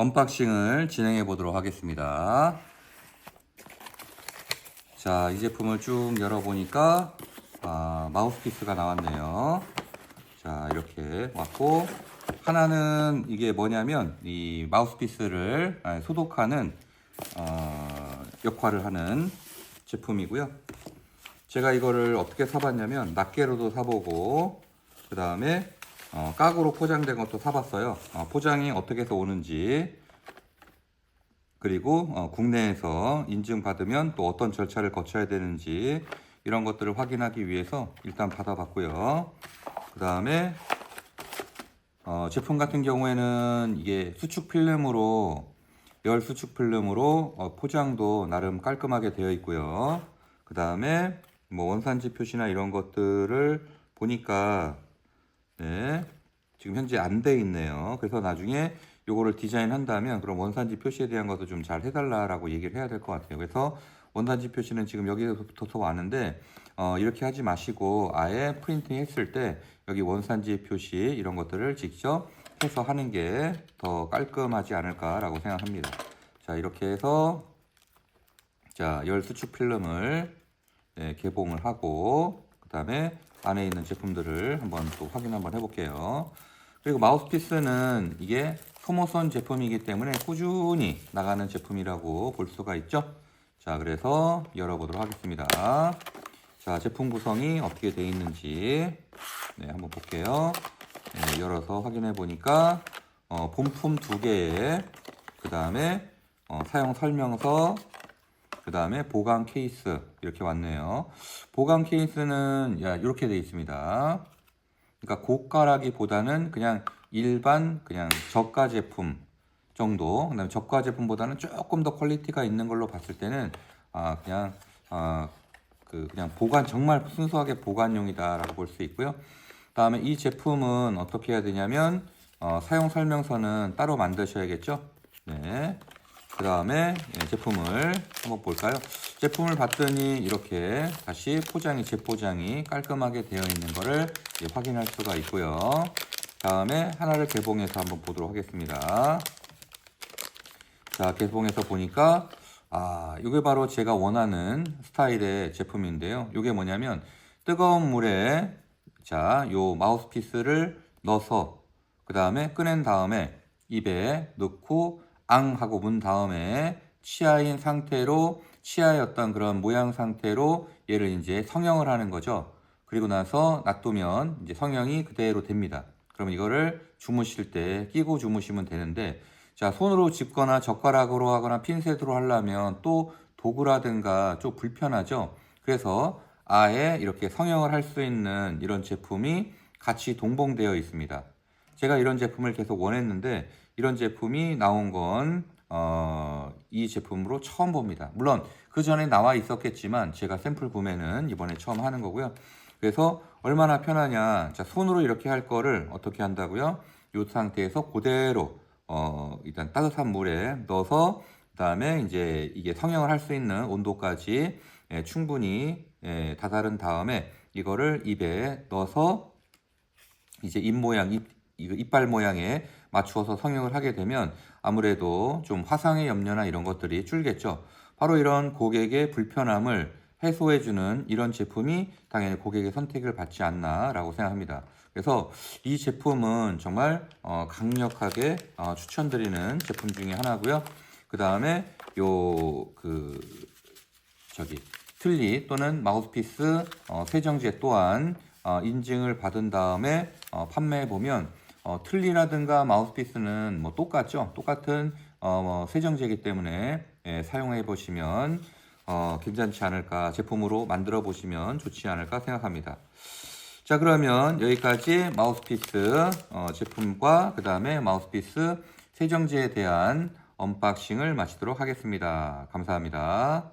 언박싱을 진행해 보도록 하겠습니다. 자, 이 제품을 쭉 열어보니까 아, 마우스피스가 나왔네요. 자, 이렇게 왔고 하나는 이게 뭐냐면 이 마우스피스를 아, 소독하는 어, 역할을 하는 제품이고요. 제가 이거를 어떻게 사봤냐면 낱개로도 사보고 그 다음에 어, 깍으로 포장된 것도 사봤어요. 어, 포장이 어떻게 해서 오는지 그리고 어, 국내에서 인증받으면 또 어떤 절차를 거쳐야 되는지 이런 것들을 확인하기 위해서 일단 받아봤고요. 그 다음에 어, 제품 같은 경우에는 이게 수축 필름으로 열 수축 필름으로 어, 포장도 나름 깔끔하게 되어 있고요. 그 다음에 뭐 원산지 표시나 이런 것들을 보니까 네, 지금 현재 안 돼 있네요. 그래서 나중에 요거를 디자인한다면 그럼 원산지 표시에 대한 것도 좀 잘 해달라라고 얘기를 해야 될 것 같아요. 그래서 원산지 표시는 지금 여기서부터 왔는데 어, 이렇게 하지 마시고 아예 프린팅 했을 때 여기 원산지 표시 이런 것들을 직접 해서 하는 게 더 깔끔하지 않을까라고 생각합니다. 자 이렇게 해서 자열 수축 필름을 네, 개봉을 하고 그 다음에 안에 있는 제품들을 한번 또 확인 한번 해볼게요. 그리고 마우스피스는 이게 소모선 제품이기 때문에 꾸준히 나가는 제품이라고 볼 수가 있죠. 자, 그래서 열어보도록 하겠습니다. 자, 제품 구성이 어떻게 되어 있는지 네, 한번 볼게요. 네, 열어서 확인해 보니까 어, 본품 두 개에 그 다음에 어, 사용 설명서 그 다음에 보관 케이스 이렇게 왔네요. 보관 케이스는 야, 이렇게 되어 있습니다. 그러니까 고가라기보다는 그냥 일반 그냥 저가 제품 정도. 그다음에 저가 제품보다는 조금 더 퀄리티가 있는 걸로 봤을 때는 아 그냥 아그 그냥 보관 정말 순수하게 보관용이다라고 볼 수 있고요. 다음에 이 제품은 어떻게 해야 되냐면 어, 사용 설명서는 따로 만드셔야겠죠. 네. 그 다음에 제품을 한번 볼까요? 제품을 봤더니 이렇게 다시 포장이 재포장이 깔끔하게 되어 있는 이제 확인할 수가 있고요. 다음에 하나를 개봉해서 한번 보도록 하겠습니다. 자, 개봉해서 보니까 아, 이게 바로 제가 원하는 스타일의 제품인데요. 이게 뭐냐면 뜨거운 물에 자, 요 마우스피스를 넣어서 그 다음에 꺼낸 다음에 입에 넣고 앙 하고 문 다음에 치아인 상태로 어떤 그런 모양 상태로 얘를 이제 성형을 하는 거죠. 그리고 나서 놔두면 이제 성형이 그대로 됩니다. 그럼 이거를 주무실 때 끼고 주무시면 되는데 자 손으로 짚거나 젓가락으로 하거나 핀셋으로 하려면 또 도구라든가 좀 불편하죠. 그래서 아예 이렇게 성형을 할 수 있는 이런 제품이 같이 동봉되어 있습니다. 제가 이런 제품을 계속 원했는데 이런 제품이 나온 건, 어, 이 제품으로 처음 봅니다. 물론 그 전에 나와 있었겠지만 제가 샘플 구매는 이번에 처음 하는 거고요. 그래서 얼마나 편하냐. 자, 손으로 이렇게 할 거를 어떻게 한다고요? 이 상태에서 그대로, 어, 일단 따뜻한 물에 넣어서 그다음에 이제 이게 성형을 할 수 있는 온도까지 예, 충분히 예, 다다른 다음에 이거를 입에 넣어서 이제 입 모양, 입, 이거 이빨 모양에 맞추어서 성형을 하게 되면 아무래도 좀 화상의 염려나 이런 것들이 줄겠죠. 바로 이런 고객의 불편함을 해소해주는 이런 제품이 당연히 고객의 선택을 받지 않나라고 생각합니다. 그래서 이 제품은 정말 어, 강력하게 어, 추천드리는 제품 중에 하나고요. 그 다음에 요 그 저기 틀니 또는 마우스피스 어, 세정제 또한 어, 인증을 받은 다음에 어, 판매해 보면 어, 틀니라든가 마우스피스는 뭐 똑같죠. 똑같은 어, 뭐 세정제이기 때문에 예, 사용해 보시면 어, 괜찮지 않을까 제품으로 만들어 보시면 좋지 않을까 생각합니다. 자 그러면 여기까지 마우스피스 어, 제품과 그 다음에 마우스피스 세정제에 대한 언박싱을 마치도록 하겠습니다. 감사합니다.